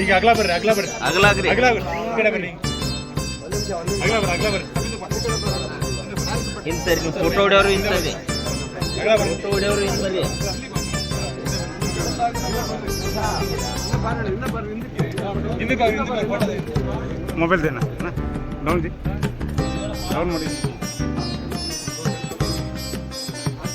ಈಗ ಅಗ್ಲ ಬರ್ರಿ ಅಗ್ಲ ಬರ್ರಿ. ಅಗಲಾಗ್ರಿ ಅಗ್ಲ ಬರ್ರಿ. ಈ ಕಡೆ ಬರ್ರಿ. ಅಗ್ಲ ಬರ್ರಿ ಅಗ್ಲ ಬರ್ರಿ. ಸರಿ ನೀವು ಫೋಟೋ ಹೊಡೆಯವರು ಇಂತರಿ ಅಗ್ಲ ಫೋಟೋ ಹೊಡೆಯವರು ತೆಗಿ. ಮೊಬೈಲ್ ದೇನಾ? ಡೌನ್ ಜಿ ಡೌನ್ ಮಾಡಿ.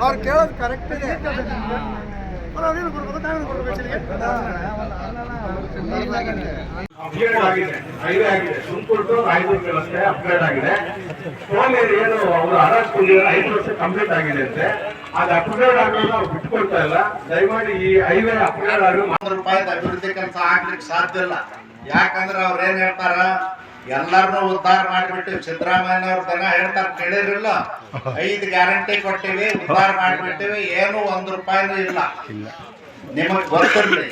ಅವ್ರು ಕೇಳೋದು ಕರೆಕ್ಟ್ ಇದೆ. ಅಪ್ಗ್ರೇಡ್ ಆಗಿದೆ ಹೈವೇ ಆಗಿದೆ. ತುಮಕೂರು ಟು ರಾಯಚೂರು ವ್ಯವಸ್ಥೆ ಅಪ್ಗ್ರೇಡ್ ಆಗಿದೆ. ಸೋಮೇರಿ ಏನು, ಅವರು ಅರಸ್ಕೊಂಡಿದ್ದಾರೆ ಐದು ವರ್ಷ ಕಂಪ್ಲೀಟ್ ಆಗಿದೆ ಅಂತೆ. ಅದು ಅಪ್ಗ್ರೇಡ್ ಆಗೋದು ನಾವು ಬಿಟ್ಕೊಳ್ತಾ ಇಲ್ಲ. ದಯಮಾಡಿ ಈ ಹೈವೇ ಅಪ್ಗ್ರೇಡ್ ಆಗಿ ಒಂದು ರೂಪಾಯಿದ ಅಭಿವೃದ್ಧಿ ಕೆಲಸ ಆಗ್ಲಿಕ್ಕೆ ಸಾಧ್ಯ ಇಲ್ಲ. ಯಾಕಂದ್ರೆ ಅವ್ರ ಏನ್ ಹೇಳ್ತಾರ? ಎಲ್ಲಾರನ್ನೂ ಉದ್ಧಾರ ಮಾಡಿಬಿಟ್ಟಿವಿ ಸಿದ್ದರಾಮಯ್ಯ ಅವ್ರ ದನ ಹೇಳ್ತಾರ ಕೇಳಿರಿಲ್ಲ ಐದು ಗ್ಯಾರಂಟಿ ಕೊಟ್ಟಿವಿ ಉದ್ಧಾರ ಮಾಡಿಬಿಟ್ಟಿವಿ ಏನು ಒಂದು ರೂಪಾಯಿನೂ ಇಲ್ಲ. ನಿಮಗ್ ಗೊತ್ತಿರ್ಲಿ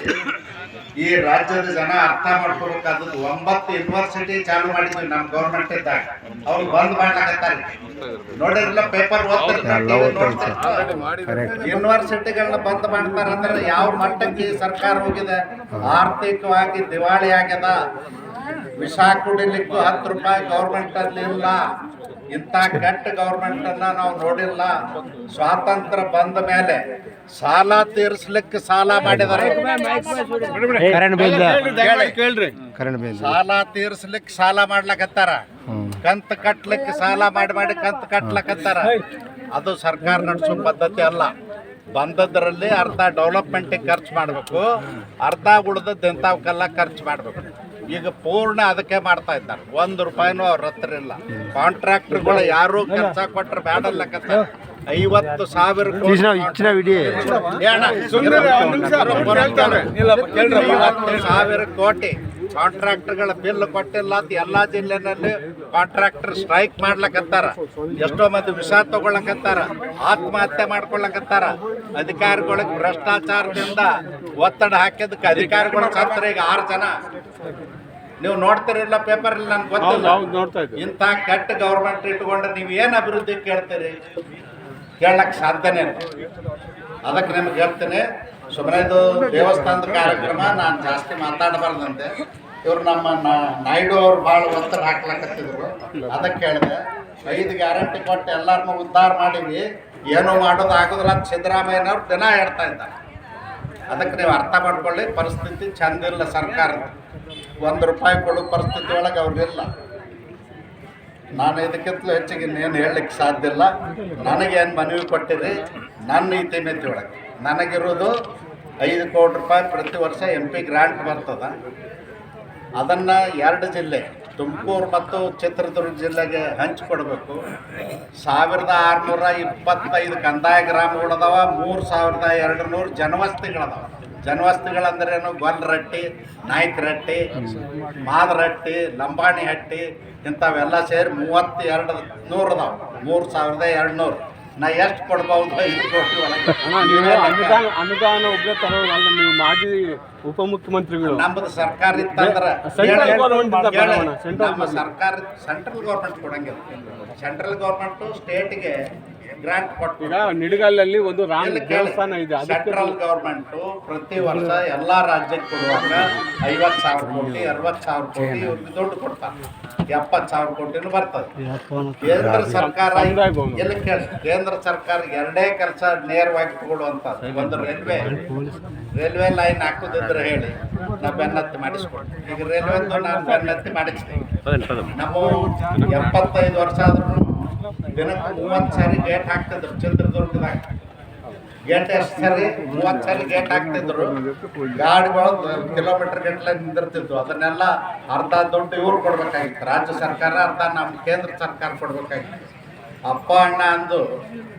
ಈ ರಾಜ್ಯದ ಜನ ಅರ್ಥ ಮಾಡ್ಕೋಬೇಕಾದದ್ದು ಒಂಬತ್ತು ಯೂನಿವರ್ಸಿಟಿ ಚಾಲು ಮಾಡಿದ್ವಿ ನಮ್ ಗೌರ್ಮೆಂಟ್ ಇದ್ದಾಗ. ಅವ್ರು ಬಂದ್ ಮಾಡ್ಲಾಕತ್ತಾರೆ. ನೋಡಿರಲ್ಲ ಪೇಪರ್ ಯೂನಿವರ್ಸಿಟಿಗಳನ್ನ ಬಂದ್ ಮಾಡ್ತಾರಂದ್ರೆ ಯಾವ ಮಟ್ಟಕ್ಕೆ ಸರ್ಕಾರ ಹೋಗಿದೆ? ಆರ್ಥಿಕವಾಗಿ ದಿವಾಳಿ ಆಗ್ಯದ ವಿಷ ಕುಡಿಲಿಕ್ಕೂ ಹತ್ತು ರೂಪಾಯಿ ಗೌರ್ಮೆಂಟ್ ಅಲ್ಲಿ ಇಲ್ಲ. ಇಂಥ ಕೆಟ್ಟ ಗೌರ್ಮೆಂಟ್ ಅನ್ನ ನಾವು ನೋಡಿಲ್ಲ. ಸ್ವಾತಂತ್ರ್ಯ ಬಂದ ಮೇಲೆ ಸಾಲ ತೀರಿಸ್ಲಿಕ್ಕೆ ಸಾಲ ಮಾಡಿದಾರೆ ಕರೆಂಟ್ ಬಿಲ್ ಸಾಲ ತೀರಿಸ್ಲಿಕ್ಕೆ ಸಾಲ ಮಾಡ್ಲಕತ್ತಾರ? ಕಂತ ಕಟ್ಲಿಕ್ಕೆ ಸಾಲ ಮಾಡಿ ಮಾಡಿ ಕಂತ ಕಟ್ಲಕತ್ತಾರ? ಅದು ಸರ್ಕಾರ ನಡೆಸೋ ಪದ್ಧತಿ ಅಲ್ಲ. ಬಂದದ್ರಲ್ಲಿ ಅರ್ಧ ಡೆವಲಪ್ಮೆಂಟಿಗೆ ಖರ್ಚು ಮಾಡಬೇಕು. ಅರ್ಧ ಉಳ್ದದ್ದು ಎಂಥವಕ್ಕೆಲ್ಲ ಖರ್ಚು ಮಾಡಬೇಕು. ಈಗ ಪೂರ್ಣ ಅದಕ್ಕೆ ಮಾಡ್ತಾ ಇದ್ದಾರೆ. ಒಂದು ರೂಪಾಯಿನೂ ಅವ್ರ ಹತ್ರ ಇಲ್ಲ. ಕಾಂಟ್ರಾಕ್ಟರ್ಗಳು ಯಾರು ಕೆಲಸ ಕೊಟ್ರೆ ಲೆಕ್ಕ ಐವತ್ತು ಸಾವಿರ ಸಾವಿರ ಕೋಟಿ. ಕಾಂಟ್ರಾಕ್ಟರ್ಗಳ ಬಿಲ್ ಕೊಟ್ಟಿಲ್ಲ ಅಂತ ಎಲ್ಲಾ ಜಿಲ್ಲೆನಲ್ಲಿ ಕಾಂಟ್ರಾಕ್ಟರ್ ಸ್ಟ್ರೈಕ್ ಮಾಡ್ಲಕತ್ತಾರ. ಎಷ್ಟೋ ಮಂದಿ ವಿಷ ತಗೊಳಕತ್ತಾರ ಆತ್ಮಹತ್ಯೆ ಮಾಡ್ಕೊಳಕತ್ತಾರ. ಅಧಿಕಾರಿಗಳಿಗೆ ಭ್ರಷ್ಟಾಚಾರದಿಂದ ಒತ್ತಡ ಹಾಕಿದಕ್ಕೆ ಅಧಿಕಾರಿಗಳು ಸತ್ರ ಈಗ ಆರು ಜನ. ನೀವು ನೋಡ್ತಿರಲಿಲ್ಲ ಪೇಪರ್ ಇಲ್ಲ ನನ್ಗೆ ಗೊತ್ತಿಲ್ಲ. ಇಂಥ ಕೆಟ್ಟ ಗೌರ್ಮೆಂಟ್ ಇಟ್ಕೊಂಡ್ರೆ ನೀವು ಏನು ಅಭಿವೃದ್ಧಿ ಕೇಳ್ತೀರಿ? ಕೇಳಕ್ ಸಾಧ್ಯನೇ ಅದಕ್ಕೆ ನಿಮ್ಗೆ ಹೇಳ್ತೇನೆ ಸುಮ್ಮನೆ ದೇವಸ್ಥಾನದ ಕಾರ್ಯಕ್ರಮ ನಾನು ಜಾಸ್ತಿ ಮಾತಾಡಬಾರ್ದಂತೆ. ಇವ್ರು ನಮ್ಮ ನಾಯ್ಡು ಅವ್ರು ಭಾಳ ಒತ್ತಡ ಹಾಕ್ಲಕತ್ತಿದ್ರು. ಅದಕ್ಕೆ ಹೇಳಿದೆ, ಐದು ಗ್ಯಾರಂಟಿ ಕೊಟ್ಟು ಎಲ್ಲರನ್ನೂ ಉದ್ಧಾರ ಮಾಡೀವಿ. ಏನು ಮಾಡೋದು ಆಗೋದಿಲ್ಲ ಅಂತ ಸಿದ್ದರಾಮಯ್ಯನವ್ರು ದಿನ ಹೇಳ್ತಾ ಇದ್ದಾರೆ. ಅದಕ್ಕೆ ನೀವು ಅರ್ಥ ಮಾಡ್ಕೊಳ್ಳಿ, ಪರಿಸ್ಥಿತಿ ಚಂದಿಲ್ಲ ಸರ್ಕಾರದ. ಒಂದು ರೂಪಾಯಿ ಕೊಡೋ ಪರಿಸ್ಥಿತಿ ಒಳಗೆ ಅವ್ರಿಗಿಲ್ಲ ನಾನು ಇದಕ್ಕಿಂತಲೂ ಹೆಚ್ಚಿಗೆ ಇನ್ನೇನು ಹೇಳಲಿಕ್ಕೆ ಸಾಧ್ಯ ಇಲ್ಲ. ನನಗೇನು ಮನವಿ ಕೊಟ್ಟಿದೆ ನನ್ನ ನೀತಿ ಮಿತಿ ಒಳಗೆ. ನನಗಿರೋದು ಐದು ಕೋಟಿ ರೂಪಾಯಿ ಪ್ರತಿ ವರ್ಷ ಎಂ ಪಿ ಗ್ರ್ಯಾಂಟ್ ಬರ್ತದ. ಅದನ್ನು ಎರಡು ಜಿಲ್ಲೆ, ತುಮಕೂರು ಮತ್ತು ಚಿತ್ರದುರ್ಗ ಜಿಲ್ಲೆಗೆ ಹಂಚಿಕೊಡ್ಬೇಕು. ಸಾವಿರದ ಆರುನೂರ ಇಪ್ಪತ್ತೈದು ಕಂದಾಯ ಗ್ರಾಮಗಳದಾವ, ಮೂರು ಸಾವಿರದ ಎರಡು ನೂರು ಜನವಸತಿಗಳದಾವ. ಜನವಸತಿಗಳಂದ್ರೇನು ಗೊಲ್ರಟ್ಟಿ, ನಾಯ್ಕರಟ್ಟಿ, ಮಾದರಟ್ಟಿ ಲಂಬಾಣಿ ಹಟ್ಟಿ ಇಂಥವೆಲ್ಲ ಸೇರಿ ಮೂವತ್ತೆರಡು ನೂರು ಅದಾವೆ ಮೂರು ಸಾವಿರದ ಎರಡು ನೂರು ನಾ ಎಷ್ಟು ಕೊಡ್ಬೋದು ನೀವೇ. ಅನುದಾನ ಅನುದಾನ ಒಬ್ಬರೇ ತರೋದಲ್ಲ ನೀವು ಮಾಜಿ ಉಪಮುಖ್ಯಮಂತ್ರಿಗಳು. ನಮ್ಮದು ಸರ್ಕಾರ ಇತ್ತಂದ್ರ ಸೆಂಟ್ರಲ್ ಸರ್ಕಾರ ಸೆಂಟ್ರಲ್ ಗೌರ್ಮೆಂಟ್ ಕೊಡಂಗಿಲ್ಲ. ಸೆಂಟ್ರಲ್ ಗೌರ್ಮೆಂಟ್ ಸ್ಟೇಟ್ಗೆ ಗ್ರಾಂಟ್ ಕೊಟ್ಟು ಈಗ ನಿಡಗಲ್ಲಲ್ಲಿ ಒಂದು ರಾಮ ದೇವಸ್ಥಾನ ಇದೆ. ಅದಕ್ಕೆ ಸೆಂಟ್ರಲ್ ಗೌರ್ಮೆಂಟ್ ಪ್ರತಿ ವರ್ಷ ಎಲ್ಲಾ ರಾಜ್ಯಕ್ಕೆ ಕೊಡುವಾಗ ಐವತ್ ಸಾವಿರ ಕೋಟಿ ಅರವತ್ ಸಾವಿರ ಕೋಟಿ ಇವ್ರಿಗೆ ದುಡ್ಡು ಕೊಡ್ತಾರೆ. ಎಪ್ಪತ್ತು ಸಾವಿರ ಕೋಟಿನೂ ಬರ್ತದೆ. ಕೇಂದ್ರ ಸರ್ಕಾರ ಎಲ್ಲಿ ಕೇಳಿ. ಕೇಂದ್ರ ಸರ್ಕಾರ ಎರಡೇ ಕೆಲಸ ನೇರವಾಗಿ ತಗೊಳ್ಳುವಂಥದ್ದು. ಒಂದು ರೈಲ್ವೆ. ರೈಲ್ವೆ ಲೈನ್ ಹಾಕೋದಿದ್ರೆ ಹೇಳಿ ನಾ ಬೆನ್ನತ್ತಿ ಮಾಡಿಸ್ಕೊಡ್ತೀನಿ ಈಗ ರೈಲ್ವೆ ನಾನು ಬೆನ್ನತ್ತಿ ಮಾಡಿಸ್ತೀನಿ. ನಮ್ಮ ಎಪ್ಪತ್ತೈದು ವರ್ಷ ಆದ್ರೂ ದಿನಕ್ಕೆ ಮೂವತ್ತು ಸಾರಿ ಗೇಟ್ ಹಾಕ್ತಿದ್ರು ಚಿತ್ರದುರ್ಗದಾಗ ಗೇಟ್ ಎಷ್ಟು ಸಾರಿ? ಮೂವತ್ತು ಸಾರಿ ಗೇಟ್ ಹಾಕ್ತಿದ್ರು. ಗಾಡಿಗಳು ಕಿಲೋಮೀಟರ್ ಗಟ್ಟಲೆ ನಿಂದಿರ್ತಿದ್ವು ಅದನ್ನೆಲ್ಲ ಅರ್ಧ ದುಡ್ಡು ಇವ್ರು ಕೊಡ್ಬೇಕಾಗಿತ್ತು. ರಾಜ್ಯ ಸರ್ಕಾರ ಅರ್ಧ ನಮ್ಮ ಕೇಂದ್ರ ಸರ್ಕಾರ ಕೊಡ್ಬೇಕಾಗಿತ್ತು. ಅಪ್ಪ ಅಣ್ಣ ಅಂದು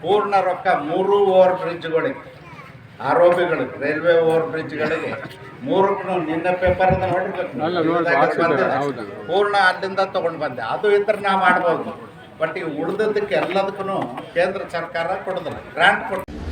ಪೂರ್ಣ ರೊಕ್ಕ ಮೂರು ಓವರ್ ಬ್ರಿಡ್ಜ್ಗಳಿಗೆ ಆರೋಪಿಗಳಿಗೆ ರೈಲ್ವೆ ಓವರ್ ಬ್ರಿಡ್ಜ್ಗಳಿಗೆ ಮೂರು ನಿನ್ನೆ ಪೇಪರ್ ಪೂರ್ಣ ಅಲ್ಲಿಂದ ತಗೊಂಡು ಬಂದೆ. ಅದು ಇದ್ರೆ ನಾ ಮಾಡ್ಬೋದು. ಬಟ್ ಈಗ ಉಳಿದದ್ದಕ್ಕೆ ಎಲ್ಲದಕ್ಕೂ ಕೇಂದ್ರ ಸರ್ಕಾರ ಕೊಡೋದಿಲ್ಲ ಗ್ರಾಂಟ್ ಕೊಟ್ಟು